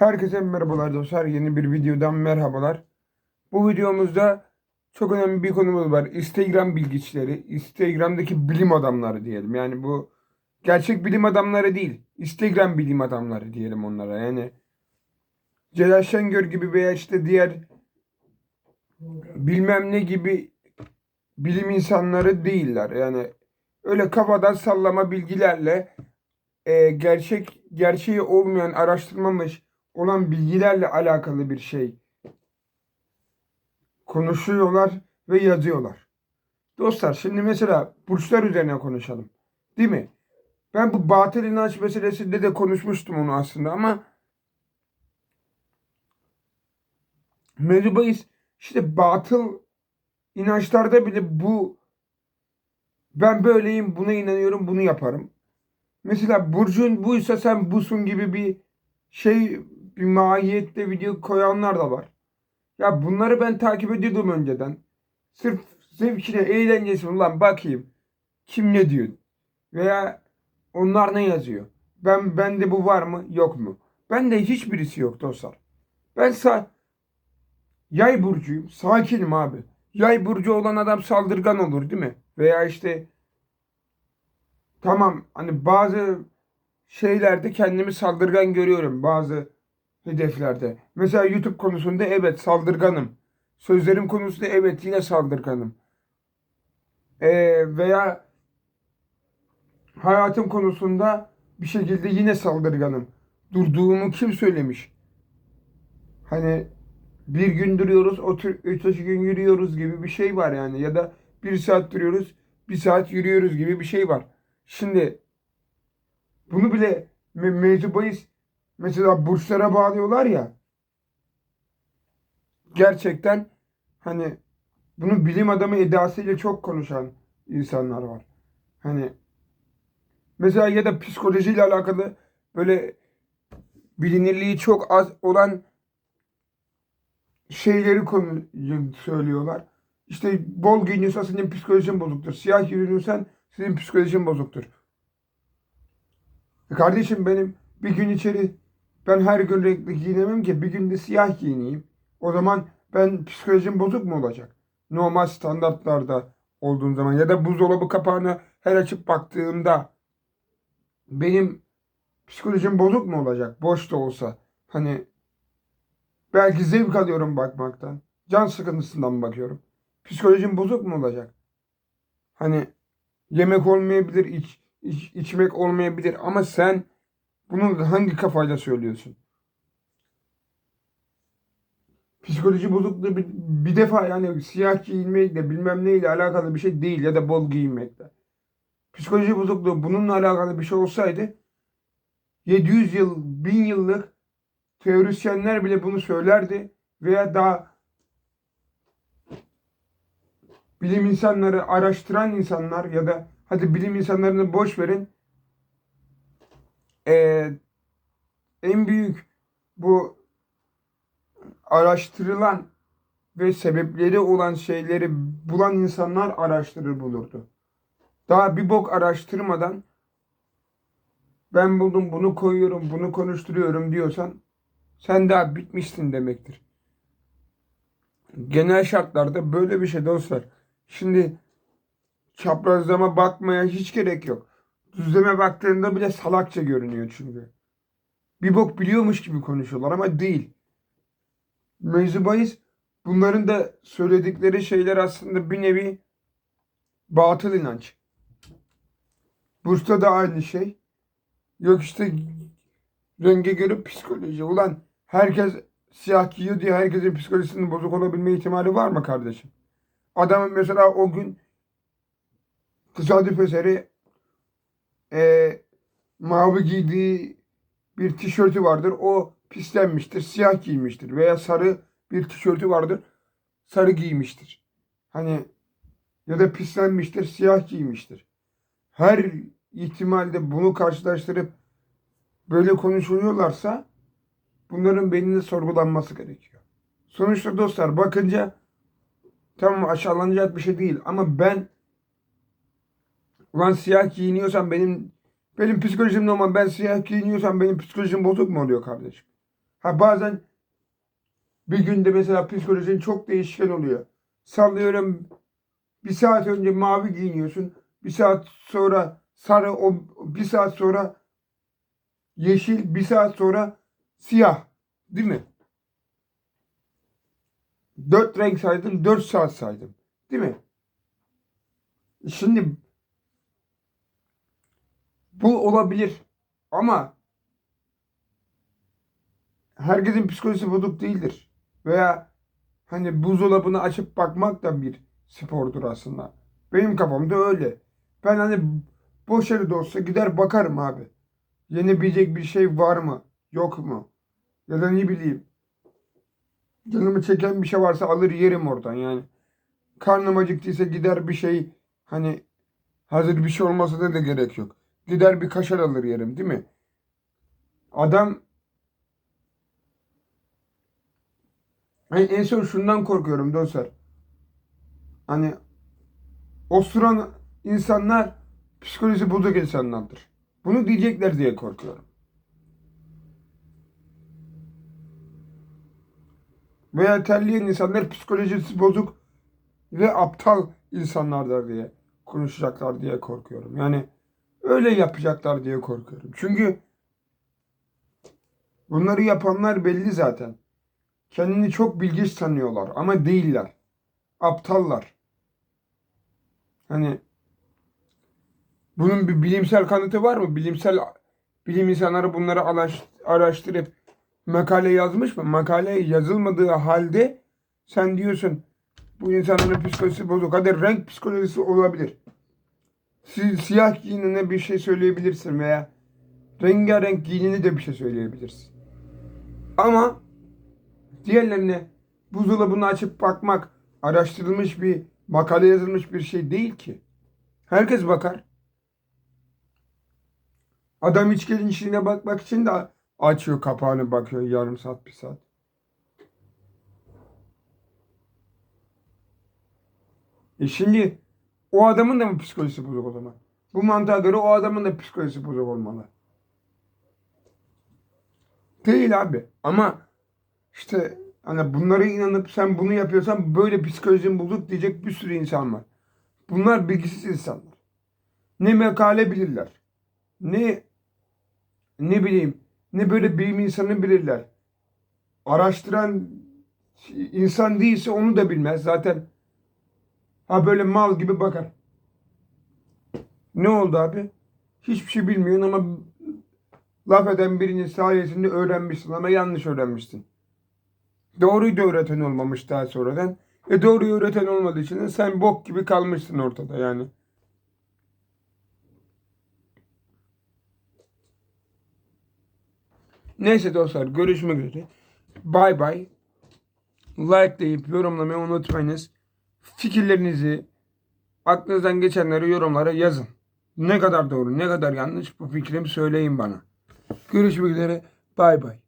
Herkese merhabalar dostlar. Yeni bir videodan merhabalar. Bu videomuzda çok önemli bir konumuz var. Instagram bilgiçleri, Instagram'daki bilim adamları diyelim. Yani bu gerçek bilim adamları değil. Instagram bilim adamları diyelim onlara. Yani Celal Şengör gibi veya işte diğer bilmem ne gibi bilim insanları değiller. Yani öyle kafadan sallama bilgilerle e, gerçek gerçeği olmayan araştırmamış olan bilgilerle alakalı bir şey konuşuyorlar ve yazıyorlar. Dostlar şimdi mesela burçlar üzerine konuşalım. Değil mi? Ben bu batıl inanç meselesinde de konuşmuştum onu aslında ama mevzu işte batıl inançlarda bile bu ben böyleyim buna inanıyorum bunu yaparım. Mesela burcun buysa sen busun gibi bir şey bir mahiyette video koyanlar da var. Ya bunları ben takip ediyordum önceden. Sırf zevkine, eğlencesi ulan bakayım. Kim ne diyor? Veya onlar ne yazıyor? Ben bende bu var mı, yok mu? Bende hiçbirisi yok dostlar. Ben sa yay burcuyum. Sakinim abi. Yay burcu olan adam saldırgan olur değil mi? Veya işte tamam hani bazı şeylerde kendimi saldırgan görüyorum bazı hedeflerde. Mesela YouTube konusunda evet saldırganım. Sözlerim konusunda evet yine saldırganım. Ee, veya hayatım konusunda bir şekilde yine saldırganım. Durduğumu kim söylemiş? Hani bir gün duruyoruz, otur, öteki gün yürüyoruz gibi bir şey var yani. Ya da bir saat duruyoruz, bir saat yürüyoruz gibi bir şey var. Şimdi bunu bile me mevzu mesela burçlara bağlıyorlar ya. Gerçekten hani bunu bilim adamı edasıyla çok konuşan insanlar var. Hani mesela ya da psikolojiyle alakalı böyle bilinirliği çok az olan şeyleri konu söylüyorlar. İşte bol giyiniyorsan senin psikolojin bozuktur. Siyah giyiniyorsan senin psikolojin bozuktur. E kardeşim benim bir gün içeri ben her gün renkli giyinemem ki bir günde siyah giyineyim. O zaman ben psikolojim bozuk mu olacak? Normal standartlarda olduğum zaman ya da buzdolabı kapağını her açıp baktığımda benim psikolojim bozuk mu olacak? Boş da olsa. Hani belki zevk alıyorum bakmaktan. Can sıkıntısından bakıyorum. Psikolojim bozuk mu olacak? Hani yemek olmayabilir, iç, iç, içmek olmayabilir ama sen bunu hangi kafayla söylüyorsun? Psikoloji bozukluğu bir, bir defa yani siyah giyinmekle bilmem neyle alakalı bir şey değil ya da bol giyinmekle. Psikoloji bozukluğu bununla alakalı bir şey olsaydı 700 yıl, 1000 yıllık teorisyenler bile bunu söylerdi veya daha bilim insanları araştıran insanlar ya da hadi bilim insanlarını boş verin ee, en büyük bu araştırılan ve sebepleri olan şeyleri bulan insanlar araştırır bulurdu. Daha bir bok araştırmadan ben buldum bunu koyuyorum bunu konuşturuyorum diyorsan sen daha bitmişsin demektir. Genel şartlarda böyle bir şey dostlar. Şimdi çaprazlama bakmaya hiç gerek yok. Düzleme baktığında bile salakça görünüyor çünkü. Bir bok biliyormuş gibi konuşuyorlar ama değil. Mevzu bunların da söyledikleri şeyler aslında bir nevi batıl inanç. Bursta da aynı şey. Yok işte renge göre psikoloji. Ulan herkes siyah giyiyor diye herkesin psikolojisinin bozuk olabilme ihtimali var mı kardeşim? Adamın mesela o gün tesadüf eseri e, mavi giydiği bir tişörtü vardır. O pislenmiştir. Siyah giymiştir. Veya sarı bir tişörtü vardır. Sarı giymiştir. Hani ya da pislenmiştir. Siyah giymiştir. Her ihtimalde bunu karşılaştırıp böyle konuşuluyorlarsa bunların beyninde sorgulanması gerekiyor. Sonuçta dostlar bakınca tamam aşağılanacak bir şey değil ama ben Ulan siyah giyiniyorsam benim benim psikolojim normal. Ben siyah giyiniyorsam benim psikolojim bozuk mu oluyor kardeşim? Ha bazen bir günde mesela psikolojin çok değişken oluyor. Sallıyorum bir saat önce mavi giyiniyorsun. Bir saat sonra sarı, o bir saat sonra yeşil, bir saat sonra siyah. Değil mi? Dört renk saydım, dört saat saydım. Değil mi? Şimdi bu olabilir ama herkesin psikolojisi bozuk değildir. Veya hani buzdolabını açıp bakmak da bir spordur aslında. Benim kafamda öyle. Ben hani boş yere de olsa gider bakarım abi. Yenebilecek bir şey var mı? Yok mu? Ya da ne bileyim. Canımı çeken bir şey varsa alır yerim oradan yani. Karnım acıktıysa gider bir şey hani hazır bir şey olmasına da gerek yok. Gider bir kaşar alır yerim değil mi? Adam en son şundan korkuyorum dostlar. Hani osuran insanlar psikolojisi bozuk insanlardır. Bunu diyecekler diye korkuyorum. Veya terleyen insanlar psikolojisi bozuk ve aptal insanlardır diye konuşacaklar diye korkuyorum. Yani öyle yapacaklar diye korkuyorum. Çünkü bunları yapanlar belli zaten. Kendini çok bilgiç sanıyorlar ama değiller. Aptallar. Hani bunun bir bilimsel kanıtı var mı? Bilimsel bilim insanları bunları araş- araştırıp makale yazmış mı? Makale yazılmadığı halde sen diyorsun bu insanların psikolojisi bozuk. Hadi renk psikolojisi olabilir. Si- siyah giyinene bir şey söyleyebilirsin veya rengarenk giyinene de bir şey söyleyebilirsin. Ama diğerlerine buzdolabını açıp bakmak araştırılmış bir makale yazılmış bir şey değil ki. Herkes bakar. Adam içkinin içine bakmak için de açıyor kapağını bakıyor yarım saat bir saat. E şimdi o adamın da mı psikolojisi bozuk o zaman? Bu mantığa göre o adamın da psikolojisi bozuk olmalı. Değil abi. Ama işte hani bunlara inanıp sen bunu yapıyorsan böyle psikolojin bozuk diyecek bir sürü insan var. Bunlar bilgisiz insanlar. Ne makale bilirler. Ne ne bileyim ne böyle bilim insanı bilirler. Araştıran insan değilse onu da bilmez. Zaten ha böyle mal gibi bakar. Ne oldu abi? Hiçbir şey bilmiyorsun ama laf eden birinin sayesinde öğrenmişsin ama yanlış öğrenmişsin. Doğruyu da öğreten olmamış daha sonradan. E doğruyu öğreten olmadığı için de sen bok gibi kalmışsın ortada yani. Neyse dostlar görüşmek üzere. Bay bay. Likelayıp yorumlamayı unutmayınız. Fikirlerinizi aklınızdan geçenleri yorumlara yazın. Ne kadar doğru ne kadar yanlış bu fikrimi söyleyin bana. Görüşmek üzere. Bay bay.